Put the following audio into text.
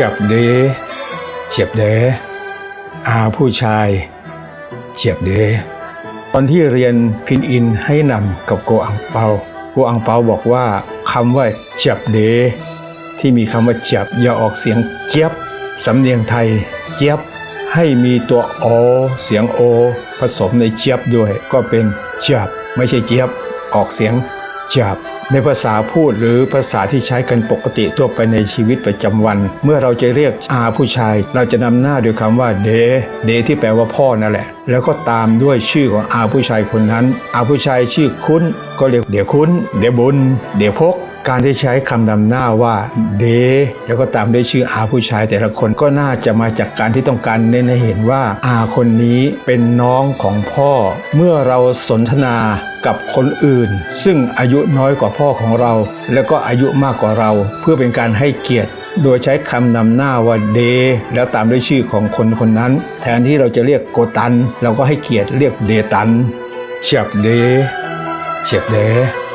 จับเดเจ็บเดอาผู้ชาย เจ็บเดตอนที่เรียนพินอินให้นำกับโกอังเปาโกอังเปาบอกว่าคำว่าเจับเดที่มีคำว่าเจับอย่าออกเสียงเจี๊ยบสำเนียงไทยเจี๊ยบให้มีตัวโอเสียงโอ ผสมในเจี๊ยบด้วย ก็เป็นเจับไม่ใช่เจี๊ยบออกเสียงจับ ในภาษาพูดหรือภาษาที่ใช้กันปกติทั่วไปในชีวิตประจำวัน เมื่อเราจะเรียกอาผู้ชาย เราจะนำหน้าด้วยคำว่าเดเดที่แปลว่าพ่อนั่นแหละ แล้วก็ตามด้วยชื่อของอาผู้ชายคนนั้น อาผู้ชายชื่อคุ้น ก็เรียกเดี๋ยวคุ้น เดี๋ยวบุญ เดี๋ยวพก การที่ใช้คำนำหน้าว่าเดแล้วก็ตามด้วยชื่ออาผู้ชายแต่ละคนก็น่าจะมาจากการที่ต้องการเน้นให้เห็นว่าอาคนนี้เป็นน้องของพ่อ เมื่อเราสนทนากับคนอื่น ซึ่งอายุน้อยกว่าพ่อของเรา แล้วก็อายุมากกว่าเรา เพื่อเป็นการให้เกียรติโดยใช้คำนำหน้าว่าเด แล้วตามด้วยชื่อของคนคนนั้น แทนที่เราจะเรียกโกตัน เราก็ให้เกียรติเรียกเดตันเฉียบเดเฉียบเด